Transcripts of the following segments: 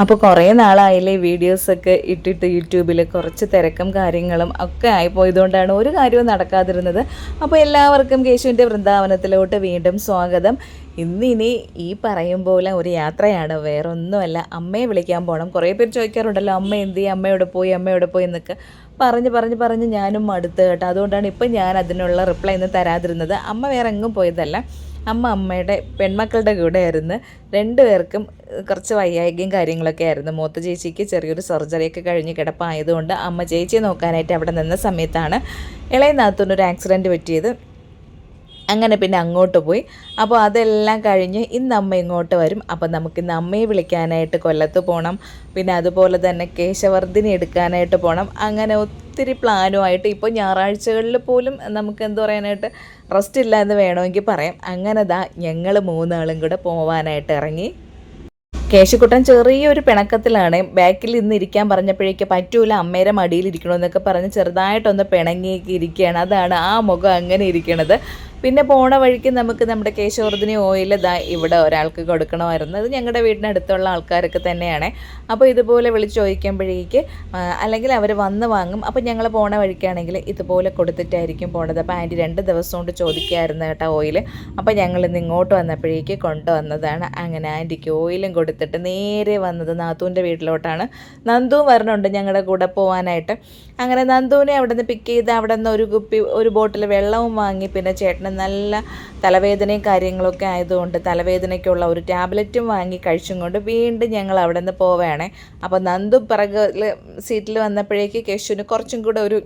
അപ്പോൾ കുറേ നാളായില്ലേ വീഡിയോസൊക്കെ ഇട്ടിട്ട് യൂട്യൂബിൽ കുറച്ച് തിരക്കും കാര്യങ്ങളും ഒക്കെ ആയിപ്പോയതുകൊണ്ടാണ് ഒരു കാര്യവും നടക്കാതിരുന്നത്. അപ്പോൾ എല്ലാവർക്കും കേശുവിന്റെ വൃന്ദാവനത്തിലോട്ട് വീണ്ടും സ്വാഗതം. ഇന്നിനി ഈ പറയും പോലെ ഒരു യാത്രയാണ് വേറൊന്നുമല്ല. അമ്മയെ വിളിക്കാൻ പോകണം കുറേ പേര് ചോദിക്കാറുണ്ടല്ലോ അമ്മ എന്ത് ചെയ്യും? അമ്മയോടെ പോയി അമ്മയോടെ പോയി എന്നൊക്കെ. പറഞ്ഞ് പറഞ്ഞ് പറഞ്ഞ് ഞാനും മടുത്ത് കേട്ടോ. അതുകൊണ്ടാണ് ഇപ്പം ഞാൻ അതിനുള്ള റിപ്ലൈ ഒന്നും തരാതിരുന്നത്. അമ്മ വേറെ എങ്ങും പോയതല്ല. അമ്മ അമ്മയുടെ പെൺമക്കളുടെ കൂടെ ആയിരുന്നു രണ്ടുപേർക്കും കുറച്ച് വയ്യായികയും കാര്യങ്ങളൊക്കെ ആയിരുന്നു. മൂത്ത ചേച്ചിക്ക് ചെറിയൊരു സർജറിയൊക്കെ കഴിഞ്ഞ് കിടപ്പായതുകൊണ്ട് അമ്മ ചേച്ചിയെ നോക്കാനായിട്ട് അവിടെ നിന്ന സമയത്താണ് ഇളയ നാത്തൂനൊരു ആക്സിഡന്റ് പറ്റിയത്. അങ്ങനെ പിന്നെ അങ്ങോട്ട് പോയി. അപ്പോൾ അതെല്ലാം കഴിഞ്ഞ് ഇന്ന് അമ്മ ഇങ്ങോട്ട് വരും. അപ്പോൾ നമുക്ക് ഇന്ന് അമ്മയെ വിളിക്കാനായിട്ട് കൊല്ലത്ത് പോകണം പിന്നെ അതുപോലെ തന്നെ കേശവർദ്ധിനി എടുക്കാനായിട്ട് പോകണം അങ്ങനെ ഒത്തിരി പ്ലാനുമായിട്ട് ഇപ്പോൾ ഞായറാഴ്ചകളിൽ പോലും നമുക്ക് എന്ത് പറയാനായിട്ട് റെസ്റ്റ് ഇല്ല എന്ന് വേണമെങ്കിൽ പറയാം. അങ്ങനെ ദാ ഞങ്ങൾ മൂന്നാളും കൂടെ പോവാനായിട്ട് ഇറങ്ങി. കേശുക്കുട്ടൻ ചെറിയൊരു പിണക്കത്തിലാണ്. ബാക്കിൽ ഇന്ന് ഇരിക്കാൻ പറഞ്ഞപ്പോഴേക്ക് പറ്റൂല അമ്മേരെ മടിയിൽ ഇരിക്കണമെന്നൊക്കെ പറഞ്ഞ് ചെറുതായിട്ടൊന്ന് പിണങ്ങിയൊക്കെ ഇരിക്കുകയാണ് അതാണ് ആ മുഖം അങ്ങനെ ഇരിക്കണത്. പിന്നെ പോണ വഴിക്ക് നമുക്ക് നമ്മുടെ കേശവർദ്ധിനി ഓയിൽ ഇതാ ഇവിടെ ഒരാൾക്ക് കൊടുക്കണമായിരുന്നു. അത് ഞങ്ങളുടെ വീടിനടുത്തുള്ള ആൾക്കാർക്ക് തന്നെയാണ്. അപ്പോൾ ഇതുപോലെ വിളിച്ച് ചോദിക്കുമ്പോഴേക്ക് അല്ലെങ്കിൽ അവർ വന്ന് വാങ്ങും. അപ്പോൾ ഞങ്ങൾ പോണ വഴിക്കാണെങ്കിൽ ഇതുപോലെ കൊടുത്തിട്ടായിരിക്കും പോണത്. അപ്പോൾ ആന്റി രണ്ട് ദിവസം കൊണ്ട് ചോദിക്കായിരുന്നു കേട്ടോ ഓയിൽ. അപ്പോൾ ഞങ്ങൾ ഇന്ന് ഇങ്ങോട്ട് വന്നപ്പോഴേക്ക് കൊണ്ടുവന്നതാണ്. അങ്ങനെ ആന്റിക്ക് ഓയിലും കൊടുത്തിട്ട് നേരെ വന്നത് നാത്തൂന്റെ വീട്ടിലോട്ടാണ്. നന്ദുവും വരണുണ്ട് ഞങ്ങളുടെ കൂടെ പോകാനായിട്ട് അങ്ങനെ നന്ദുവിനെ അവിടെ നിന്ന് പിക്ക് ചെയ്ത് അവിടെ നിന്ന് ഒരു കുപ്പി ഒരു ബോട്ടിൽ വെള്ളവും വാങ്ങി പിന്നെ ചേട്ടന് നല്ല തലവേദനയും കാര്യങ്ങളൊക്കെ ആയതുകൊണ്ട് തലവേദനയ്ക്കുള്ള ഒരു ടാബ്ലറ്റും വാങ്ങി കഴിച്ചും കൊണ്ട് വീണ്ടും ഞങ്ങൾ അവിടെ നിന്ന് പോവുകയാണ്. അപ്പോൾ നന്ദു പിറകിൽ സീറ്റിൽ വന്നപ്പോഴേക്ക് കേശുവിന് കുറച്ചും കൂടെ ഒരു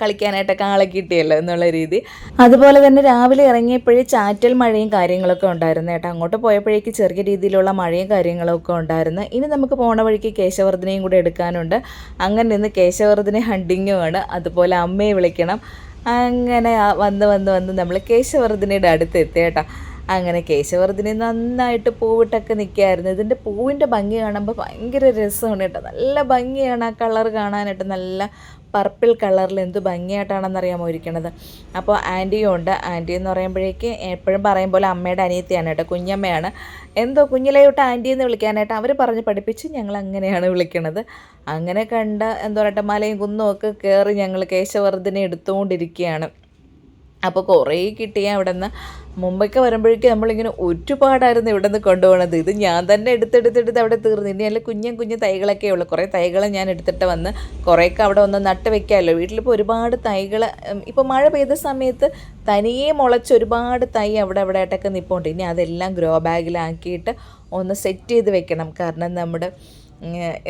കളിക്കാനായിട്ടൊക്കെ ആളെ കിട്ടിയല്ലോ എന്നുള്ള രീതി. അതുപോലെ തന്നെ രാവിലെ ഇറങ്ങിയപ്പോഴേ ചാറ്റൽ മഴയും കാര്യങ്ങളൊക്കെ ഉണ്ടായിരുന്നു കേട്ടോ. അങ്ങോട്ട് പോയപ്പോഴേക്ക് ചെറിയ രീതിയിലുള്ള മഴയും കാര്യങ്ങളൊക്കെ ഉണ്ടായിരുന്നു. ഇനി നമുക്ക് പോണ വഴിക്ക് കേശവർദ്ധനയും കൂടെ എടുക്കാനുണ്ട്. അങ്ങനെ നിന്ന് കേശവർദ്ധനെ ഹണ്ടിങ്ങുമാണ് അതുപോലെ അമ്മയെ വിളിക്കണം. അങ്ങനെ വന്ന് വന്ന് വന്ന് നമ്മൾ കേശവർദ്ധനയുടെ അടുത്ത് എത്തി കേട്ടോ. അങ്ങനെ കേശവർദ്ധന നന്നായിട്ട് പൂവിട്ടൊക്കെ നിൽക്കുകയായിരുന്നു ഇതിന്റെ പൂവിന്റെ ഭംഗി കാണുമ്പോൾ ഭയങ്കര രസമാണ് കേട്ടോ. നല്ല ഭംഗിയാണ് ആ കളർ കാണാനായിട്ട്. നല്ല പർപ്പിൾ കളറിൽ എന്ത് ഭംഗിയായിട്ടാണെന്നറിയാമോ ഇരിക്കണത്. അപ്പോൾ ആന്റിയും ഉണ്ട് ആന്റി എന്ന് പറയുമ്പോഴേക്ക് എപ്പോഴും പറയും പോലെ അമ്മയുടെ അനിയത്തിയാണ് കേട്ടോ കുഞ്ഞമ്മയാണ്. എന്തോ കുഞ്ഞിലേ തൊട്ട് ആന്റി എന്ന് വിളിക്കാനായിട്ട് അവർ പറഞ്ഞ് പഠിപ്പിച്ച് ഞങ്ങൾ അങ്ങനെയാണ് വിളിക്കണത്. അങ്ങനെ കണ്ട എന്താ പറയട്ടെ കുന്നും ഒക്കെ കയറി ഞങ്ങൾ കേശവർദ്ധനെ എടുത്തുകൊണ്ടിരിക്കുകയാണ്. അപ്പോൾ കുറേ കിട്ടിയ അവിടെ നിന്ന് മുമ്പൊക്കെ വരുമ്പോഴേക്കും നമ്മളിങ്ങനെ ഒരുപാടായിരുന്നു ഇവിടെ നിന്ന് കൊണ്ടുപോകണത് ഇത് ഞാൻ തന്നെ എടുത്തെടുത്തെടുത്ത് അവിടെ തീർന്നു. ഇനി നല്ല കുഞ്ഞൻ കുഞ്ഞു തൈകളൊക്കെ ഉള്ളു. കുറേ തൈകൾ ഞാൻ എടുത്തിട്ട് വന്ന് കുറേയൊക്കെ അവിടെ ഒന്ന് നട്ട് വെക്കാമല്ലോ. വീട്ടിലിപ്പോൾ ഒരുപാട് തൈകൾ ഇപ്പോൾ മഴ പെയ്ത സമയത്ത് തനിയെ മുളച്ച് ഒരുപാട് തൈ അവിടെ അവിടെ ആയിട്ടൊക്കെ നിൽപ്പുണ്ട് ഇനി അതെല്ലാം ഗ്രോ ബാഗിലാക്കിയിട്ട് ഒന്ന് സെറ്റ് ചെയ്ത് വെക്കണം. കാരണം നമ്മുടെ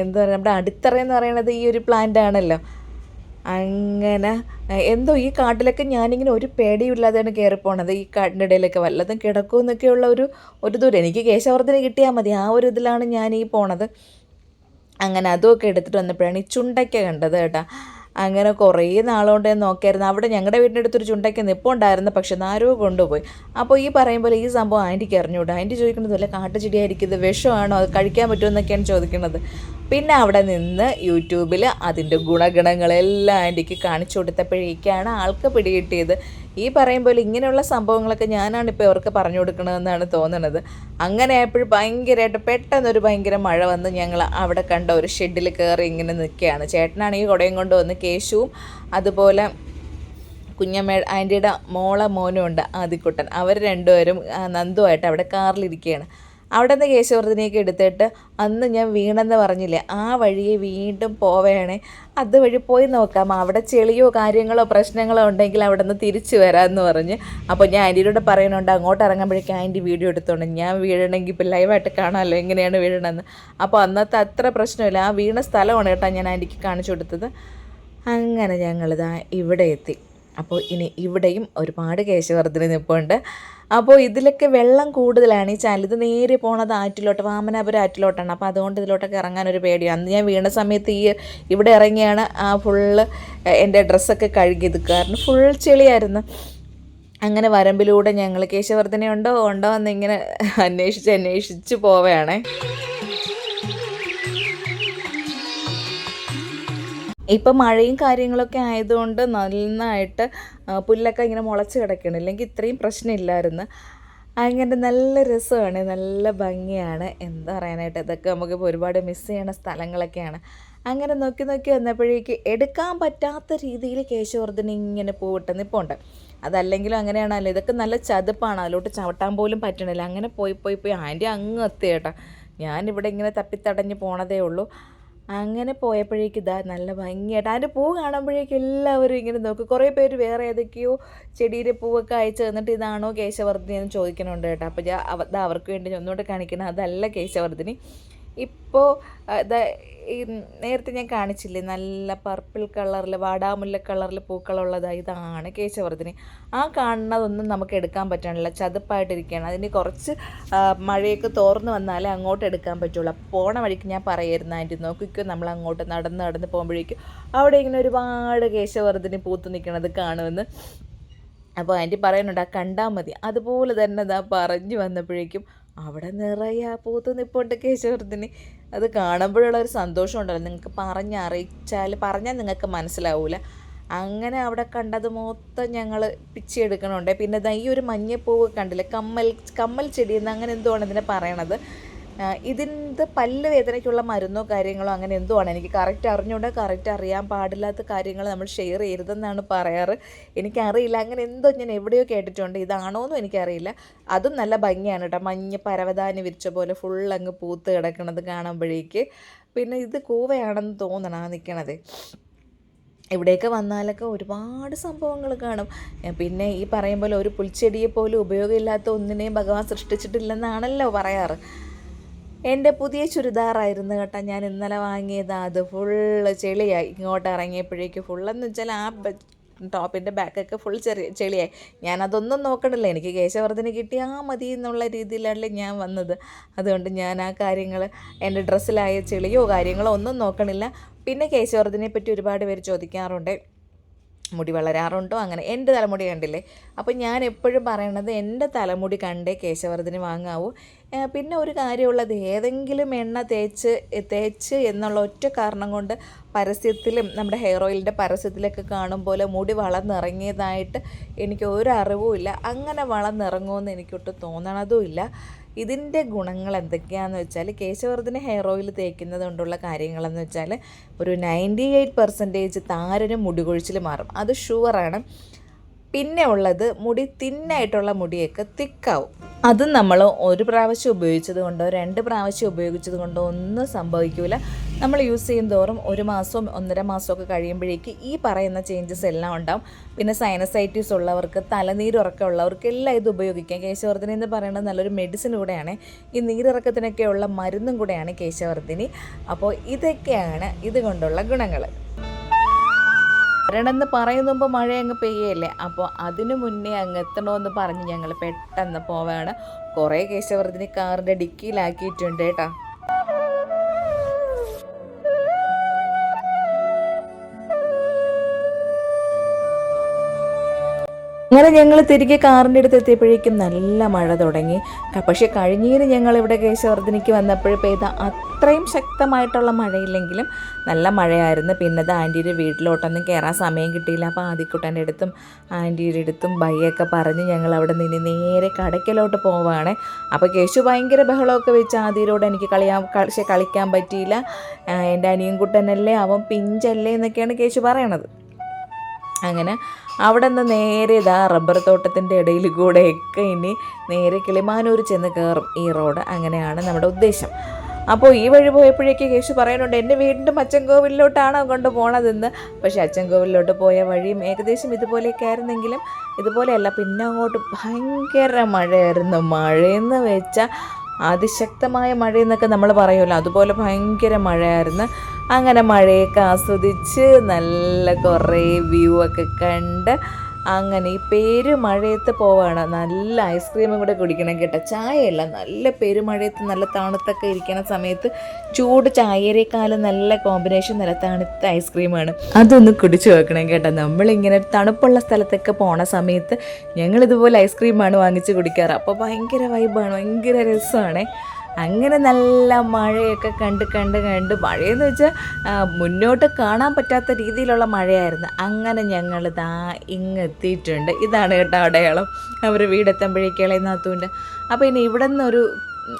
എന്താ പറയുക നമ്മുടെ അടിത്തറ എന്ന് പറയുന്നത് ഈ ഒരു പ്ലാന്റ് ആണല്ലോ. അങ്ങനെ എന്തോ ഈ കാട്ടിലൊക്കെ ഞാനിങ്ങനെ ഒരു പേടിയും ഇല്ലാതെയാണ് കയറിപ്പോണത്. ഈ കാട്ടിന്റെ ഇടയിലൊക്കെ വല്ലതും കിടക്കുമെന്നൊക്കെയുള്ള ഒരു ഒരു ദൂരം എനിക്ക് കേശവർദ്ധന കിട്ടിയാൽ മതി. ആ ഒരു ഇതിലാണ് ഞാൻ ഈ പോണത്. അങ്ങനെ അതുമൊക്കെ എടുത്തിട്ട് വന്നപ്പോഴാണ് ഈ ചുണ്ടയ്ക്ക കണ്ടത് കേട്ടാ. അങ്ങനെ കുറേ നാളുകൊണ്ട് നോക്കിയായിരുന്നു. അവിടെ ഞങ്ങളുടെ വീടിന്റെ അടുത്തൊരു ചുണ്ടയ്ക്ക നിപ്പുണ്ടായിരുന്നു പക്ഷെ നാരോ കൊണ്ടുപോയി. അപ്പോൾ ഈ പറയും പോലെ ഈ സംഭവം ആന്റിക്ക് അറിഞ്ഞൂടാ ആന്റി ചോദിക്കുന്നത് വല്ല കാട്ടുചെടിയായിരിക്കും ഇത് വിഷമാണോ? അത് കഴിക്കാൻ പറ്റുമെന്നൊക്കെയാണ് ചോദിക്കുന്നത്. പിന്നെ അവിടെ നിന്ന് യൂട്യൂബിൽ അതിന്റെ ഗുണഗണങ്ങളെല്ലാം ആന്റിക്ക് കാണിച്ചു കൊടുത്തപ്പോഴേക്കാണ് ആൾക്ക് പിടികിട്ടിയത്. ഈ പറയും പോലെ ഇങ്ങനെയുള്ള സംഭവങ്ങളൊക്കെ ഞാനാണ് ഇപ്പോൾ ഇവർക്ക് പറഞ്ഞു കൊടുക്കണമെന്നാണ് തോന്നുന്നത് അങ്ങനെ ആയപ്പോൾ ഭയങ്കരമായിട്ട് പെട്ടെന്നൊരു ഭയങ്കര മഴ വന്ന് ഞങ്ങൾ അവിടെ കണ്ട ഒരു ഷെഡിൽ കയറി ഇങ്ങനെ നിൽക്കുകയാണ്. ചേട്ടനാണെങ്കിൽ കുടയും കൊണ്ട് വന്ന് കേശുവും അതുപോലെ കുഞ്ഞമ്മ ആന്റിയുടെ മോളെ മോനും ഉണ്ട് ആദിക്കുട്ടൻ. അവർ രണ്ടുപേരും നന്ദുമായിട്ട് അവിടെ കാറിലിരിക്കുകയാണ്. അവിടെ നിന്ന് കേശവർദ്ധനെയൊക്കെ എടുത്തിട്ട് അന്ന് ഞാൻ വീണെന്ന് പറഞ്ഞില്ലേ ആ വഴിയെ വീണ്ടും പോവേണേ. അതുവഴി പോയി നോക്കാം. അവിടെ ചെളിയോ കാര്യങ്ങളോ പ്രശ്നങ്ങളോ ഉണ്ടെങ്കിൽ അവിടെ നിന്ന് തിരിച്ചു വരാമെന്ന് പറഞ്ഞ്. അപ്പോൾ ഞാൻ ആന്റിയോട് പറയുന്നുണ്ട് അങ്ങോട്ട് ഇറങ്ങുമ്പോഴേക്കും ആന്റി വീഡിയോ എടുത്തോണ്ട് ഞാൻ വീഴണമെങ്കിൽ ഇപ്പോൾ ലൈവായിട്ട് കാണാമല്ലോ എങ്ങനെയാണ് വീഴണമെന്ന്. അപ്പോൾ അന്നത്തെ അത്ര പ്രശ്നമില്ല. ആ വീണ സ്ഥലമാണ് കേട്ടോ ഞാൻ ആന്റിക്ക് കാണിച്ചു കൊടുത്തത്. അങ്ങനെ ഞങ്ങളിതാ ഇവിടെ എത്തി. അപ്പോൾ ഇനി ഇവിടെയും ഒരുപാട് കേശവർദ്ധന നിൽപ്പുണ്ട് അപ്പോൾ ഇതിലൊക്കെ വെള്ളം കൂടുതലാണ് ഈ ചാനൽ. ഇത് നേരെ പോണത് ആറ്റിലോട്ട് വാമനാപുരം ആറ്റിലോട്ടാണ്. അപ്പോൾ അതുകൊണ്ട് ഇതിലോട്ടൊക്കെ ഇറങ്ങാൻ ഒരു പേടിയാണ് അന്ന് ഞാൻ വീണ സമയത്ത് ഈ ഇവിടെ ഇറങ്ങിയാണ് ആ ഫുള്ള് എന്റെ ഡ്രസ്സൊക്കെ കഴുകിയത്. കാരണം ഫുൾ ചെളിയായിരുന്നു. അങ്ങനെ വരമ്പിലൂടെ ഞങ്ങൾ കേശവർദ്ധനയുണ്ടോ ഉണ്ടോ എന്നിങ്ങനെ അന്വേഷിച്ച് അന്വേഷിച്ച് പോവുകയാണേ ഇപ്പം മഴയും കാര്യങ്ങളൊക്കെ ആയതുകൊണ്ട് നന്നായിട്ട് പുല്ലൊക്കെ ഇങ്ങനെ മുളച്ച് കിടക്കണം ഇല്ലെങ്കിൽ ഇത്രയും പ്രശ്നമില്ലായിരുന്നു. അങ്ങനെ നല്ല രസമാണ്. നല്ല ഭംഗിയാണ്. എന്താ പറയാനായിട്ട് ഇതൊക്കെ നമുക്കിപ്പോൾ ഒരുപാട് മിസ് ചെയ്യണ സ്ഥലങ്ങളൊക്കെയാണ്. അങ്ങനെ നോക്കി നോക്കി വന്നപ്പോഴേക്ക് എടുക്കാൻ പറ്റാത്ത രീതിയിൽ കേശവർദ്ധന ഇങ്ങനെ പോയിട്ട് നിൽപ്പുണ്ട് അതല്ലെങ്കിലും അങ്ങനെയാണല്ലോ. ഇതൊക്കെ നല്ല ചതുപ്പാണ്. അതിലോട്ട് ചവിട്ടാൻ പോലും പറ്റണില്ല. അങ്ങനെ പോയി പോയി പോയി. ആന്റി അങ്ങ് എത്തിയേട്ടാ ഞാനിവിടെ ഇങ്ങനെ തപ്പിത്തടഞ്ഞ് പോണതേ ഉള്ളൂ. അങ്ങനെ പോയപ്പോഴേക്ക് ഇതാ നല്ല ഭംഗിയായിട്ട്. അതിന്റെ പൂ കാണുമ്പോഴേക്കും എല്ലാവരും ഇങ്ങനെ നോക്കും. കുറേ പേര് വേറെ ഏതൊക്കെയോ ചെടിയുടെ പൂവൊക്കെ അയച്ചു തന്നിട്ട് ഇതാണോ കേശവർദ്ധിനി എന്ന് ചോദിക്കണുണ്ട് കേട്ടോ. അപ്പോൾ അവർക്ക് വേണ്ടി ഒന്നുകൂടെ കാണിക്കണം. അതല്ല കേശവർദ്ധിനി. ഇപ്പോൾ നേരത്തെ ഞാൻ കാണിച്ചില്ലേ നല്ല പർപ്പിൾ കളറിൽ വാടാമുല്ല കളറിൽ പൂക്കളുള്ളത് ഇതാണ് കേശവർദ്ധിനി. ആ കാണുന്നതൊന്നും നമുക്ക് എടുക്കാൻ പറ്റണില്ല ചതുപ്പായിട്ടിരിക്കുകയാണ്. അതിന് കുറച്ച് മഴയൊക്കെ തോർന്നു വന്നാലേ അങ്ങോട്ട് എടുക്കാൻ പറ്റുള്ളൂ. പോണ വഴിക്ക് ഞാൻ പറയായിരുന്നു ആന്റി നോക്കിക്കോ നമ്മൾ അങ്ങോട്ട് നടന്ന് നടന്ന് പോകുമ്പോഴേക്കും അവിടെ ഇങ്ങനെ ഒരുപാട് കേശവർദ്ധിനി പൂത്ത് നിൽക്കണത് കാണുമെന്ന്. അപ്പോൾ ആന്റി പറയുന്നുണ്ട് ആ കണ്ടാൽ മതി. അതുപോലെ തന്നെ ഇതാ പറഞ്ഞു വന്നപ്പോഴേക്കും അവിടെ നിറയെ പൂത്ത് നിപ്പുണ്ട് കേശവർദ്ധിനി. അത് കാണുമ്പോഴുള്ള ഒരു സന്തോഷം ഉണ്ടല്ലോ നിങ്ങൾക്ക് പറഞ്ഞറിയിച്ചാൽ പറഞ്ഞാൽ നിങ്ങൾക്ക് മനസ്സിലാവൂല. അങ്ങനെ അവിടെ കണ്ടത് മൊത്തം ഞങ്ങൾ പിച്ചെടുക്കണുണ്ട് പിന്നെ ഈ ഒരു മഞ്ഞപ്പൂവ് കണ്ടില്ല? കമ്മൽ കമ്മൽ ചെടി എന്ന് അങ്ങനെ എന്തോ ആണ് ഇതിനെ പറയണത്. ഇതിന്റെ പല്ല് വേദനയ്ക്കുള്ള മരുന്നോ കാര്യങ്ങളോ അങ്ങനെ എന്തോ ആണ് എനിക്ക് കറക്റ്റ് അറിഞ്ഞുകൊണ്ട് കറക്റ്റ് അറിയാൻ പാടില്ലാത്ത കാര്യങ്ങൾ നമ്മൾ ഷെയർ ചെയ്യരുതെന്നാണ് പറയാറ്. എനിക്കറിയില്ല അങ്ങനെ എന്തോ ഞാൻ എവിടെയോ കേട്ടിട്ടുണ്ട്. ഇതാണോ എന്നും എനിക്കറിയില്ല. അതും നല്ല ഭംഗിയാണ് കേട്ടോ. മഞ്ഞ പരവതാനി വിരിച്ച പോലെ ഫുൾ അങ്ങ് പൂത്ത് കിടക്കണത് കാണുമ്പോഴേക്ക്. പിന്നെ ഇത് കൂവയാണെന്ന് തോന്നണം ആ നിൽക്കണത് ഇവിടെയൊക്കെ വന്നാലൊക്കെ ഒരുപാട് സംഭവങ്ങൾ കാണും. പിന്നെ ഈ പറയും പോലെ ഒരു പുൽച്ചെടിയെ പോലും ഉപയോഗമില്ലാത്ത ഒന്നിനെയും ഭഗവാൻ സൃഷ്ടിച്ചിട്ടില്ലെന്നാണല്ലോ പറയാറ്. എന്റെ പുതിയ ചുരിദാറായിരുന്നു കേട്ടോ. ഞാൻ ഇന്നലെ വാങ്ങിയത്. അത് ഫുള്ള് ചെളിയായി. ഇങ്ങോട്ട് ഇറങ്ങിയപ്പോഴേക്ക് ഫുള്ളെന്ന് വെച്ചാൽ ആ ടോപ്പിന്റെ ബാക്കൊക്കെ ഫുൾ ചെറിയ ചെളിയായി. ഞാനതൊന്നും നോക്കണില്ല. എനിക്ക് കേശവർദ്ധന കിട്ടിയാൽ മതി എന്നുള്ള രീതിയിലല്ലേ ഞാൻ വന്നത്. അതുകൊണ്ട് ഞാൻ ആ കാര്യങ്ങൾ എന്റെ ഡ്രസ്സിലായ ചെളിയോ കാര്യങ്ങളോ ഒന്നും നോക്കണില്ല. പിന്നെ കേശവർദ്ധനെ പറ്റി ഒരുപാട് പേര് ചോദിക്കാറുണ്ട്. മുടി വളരാറുണ്ടോ? അങ്ങനെ എന്റെ തലമുടി കണ്ടില്ലേ? അപ്പോൾ ഞാൻ എപ്പോഴും പറയണത് എന്റെ തലമുടി കണ്ടേ കേശവർദ്ധന വാങ്ങാവൂ. പിന്നെ ഒരു കാര്യമുള്ളത് ഏതെങ്കിലും എണ്ണ തേച്ച് തേച്ച് എന്നുള്ള ഒറ്റ കാരണം കൊണ്ട് പരസ്യത്തിലും നമ്മുടെ ഹെയർ ഓയിലിന്റെ പരസ്യത്തിലൊക്കെ കാണും പോലെ മുടി വളർന്നിറങ്ങിയതായിട്ട് എനിക്ക് ഒരു അറിവും ഇല്ല. അങ്ങനെ വളർന്നിറങ്ങുമെന്ന് എനിക്കൊട്ട് തോന്നണതും ഇല്ല. ഇതിന്റെ ഗുണങ്ങൾ എന്തൊക്കെയാണെന്ന് വെച്ചാൽ കേശവർദ്ധന ഹെയർ ഓയിൽ തേക്കുന്നത് കൊണ്ടുള്ള കാര്യങ്ങളെന്ന് വെച്ചാൽ ഒരു നയന്റി എയ്റ്റ് പെർസെന്റേജ് താരനും മുടികൊഴിച്ചിൽ മാറും. അത് ഷുവറാണ് പിന്നെ ഉള്ളത് മുടി തിന്നായിട്ടുള്ള മുടിയൊക്കെ തിക്കാവും. അതും നമ്മൾ ഒരു പ്രാവശ്യം ഉപയോഗിച്ചത് കൊണ്ടോ രണ്ട് പ്രാവശ്യം ഉപയോഗിച്ചത് കൊണ്ടോ ഒന്നും സംഭവിക്കില്ല നമ്മൾ യൂസ് ചെയ്യും തോറും ഒരു മാസവും ഒന്നര മാസമൊക്കെ കഴിയുമ്പോഴേക്ക് ഈ പറയുന്ന ചേഞ്ചസ് എല്ലാം ഉണ്ടാവും. പിന്നെ സൈനസൈറ്റിസ് ഉള്ളവർക്ക് തലനീരിറക്കം ഉള്ളവർക്ക് എല്ലാം ഇത് ഉപയോഗിക്കാം. കേശവർദ്ധിനി എന്ന് പറയുന്നത് നല്ലൊരു മെഡിസിൻ കൂടെയാണ്. ഈ നീരിറക്കത്തിനൊക്കെയുള്ള മരുന്നും കൂടെയാണ് കേശവർദ്ധിനി. അപ്പോൾ ഇതൊക്കെയാണ് ഇതുകൊണ്ടുള്ള ഗുണങ്ങൾ വരണമെന്ന് പറയുന്ന മുമ്പ് മഴ അങ്ങ് പെയ്യല്ലേ? അപ്പോൾ അതിനു മുന്നേ അങ്ങ് എത്തണമെന്ന് പറഞ്ഞ് ഞങ്ങൾ പെട്ടെന്ന് പോവാണ്. കുറേ കേശവർദ്ധിനി കാറിന്റെ ഡിക്കിയിലാക്കിയിട്ടുണ്ട് കേട്ടോ. അങ്ങനെ ഞങ്ങൾ തിരികെ കാറിന്റെ അടുത്ത് എത്തിയപ്പോഴേക്കും നല്ല മഴ തുടങ്ങി. പക്ഷെ കഴിഞ്ഞിന് ഞങ്ങൾ ഇവിടെ കേശവർദ്ധനിക്ക് വന്നപ്പോൾ പെയ്ത അത്രയും ശക്തമായിട്ടുള്ള മഴയില്ലെങ്കിലും നല്ല മഴയായിരുന്നു. പിന്നെ അത് ആന്റിയുടെ വീട്ടിലോട്ടൊന്നും കയറാൻ സമയം കിട്ടിയില്ല. അപ്പോൾ ആദിക്കുട്ടന്റെ അടുത്തും ആന്റിയുടെ അടുത്തും ബൈയൊക്കെ പറഞ്ഞ് ഞങ്ങൾ അവിടെ നിന്ന് നേരെ കടയ്ക്കലോട്ട് പോവുകയാണ്. അപ്പോൾ കേശു ഭയങ്കര ബഹളമൊക്കെ വെച്ച് ആദിയിലൂടെ എനിക്ക് കളിയാൻ പക്ഷേ കളിക്കാൻ പറ്റിയില്ല. എന്റെ അനിയൻകുട്ടനല്ലേ അവൻ പിഞ്ചല്ലേ എന്നൊക്കെയാണ് കേശു പറയണത്. അങ്ങനെ അവിടെ നിന്ന് നേരെ ഇതാ റബ്ബർ തോട്ടത്തിന്റെ ഇടയിൽ കൂടെയൊക്കെ ഇനി നേരെ കിളിമാനൂർ ചെന്ന് കയറും ഈ റോഡ്. അങ്ങനെയാണ് നമ്മുടെ ഉദ്ദേശം. അപ്പോൾ ഈ വഴി പോയപ്പോഴേക്ക് കേശു പറയുന്നുണ്ട് എന്റെ വീടിന്റെ അച്ചൻകോവിലോട്ടാണ് കൊണ്ട് പോണതെന്ന് പക്ഷേ അച്ചൻകോവിലോട്ട് പോയ വഴിയും ഏകദേശം ഇതുപോലെയൊക്കെ ആയിരുന്നെങ്കിലും ഇതുപോലെയല്ല. പിന്നെ അങ്ങോട്ട് ഭയങ്കര മഴയായിരുന്നു. മഴയെന്ന് വെച്ചാൽ അതിശക്തമായ മഴയെന്നൊക്കെ നമ്മൾ പറയുമല്ലോ. അതുപോലെ ഭയങ്കര മഴയായിരുന്നു. അങ്ങനെ മഴയൊക്കെ ആസ്വദിച്ച് നല്ല കുറേ വ്യൂ ഒക്കെ കണ്ട് അങ്ങനെ ഈ പെരുമഴയത്ത് പോവാണ്. നല്ല ഐസ്ക്രീമും കൂടെ കുടിക്കണം കേട്ടോ. ചായയല്ല നല്ല പെരുമഴയത്ത് നല്ല തണുത്തൊക്കെ ഇരിക്കുന്ന സമയത്ത് ചൂട് ചായയേക്കാളും നല്ല കോമ്പിനേഷൻ നല്ല തണുത്ത ഐസ്ക്രീമാണ് അതൊന്ന് കുടിച്ചു വെക്കണം കേട്ടോ. നമ്മളിങ്ങനെ തണുപ്പുള്ള സ്ഥലത്തൊക്കെ പോണ സമയത്ത് ഞങ്ങൾ ഇതുപോലെ ഐസ്ക്രീമാണ് വാങ്ങിച്ച് കുടിക്കാറ്. അപ്പോൾ ഭയങ്കര വൈബാണ് ഭയങ്കര രസമാണ്. അങ്ങനെ നല്ല മഴയൊക്കെ കണ്ട് കണ്ട് കണ്ട് മഴയെന്ന് വെച്ചാൽ മുന്നോട്ട് കാണാൻ പറ്റാത്ത രീതിയിലുള്ള മഴയായിരുന്നു. അങ്ങനെ ഞങ്ങൾ ദാ ഇങ്ങ് എത്തിയിട്ടുണ്ട് ഇതാണ് കേട്ടോ അടയാളം. അവർ വീടെത്തുമ്പോഴേക്കുള്ള നാത്തുണ്ട് അപ്പോൾ ഇനി ഇവിടെ നിന്നൊരു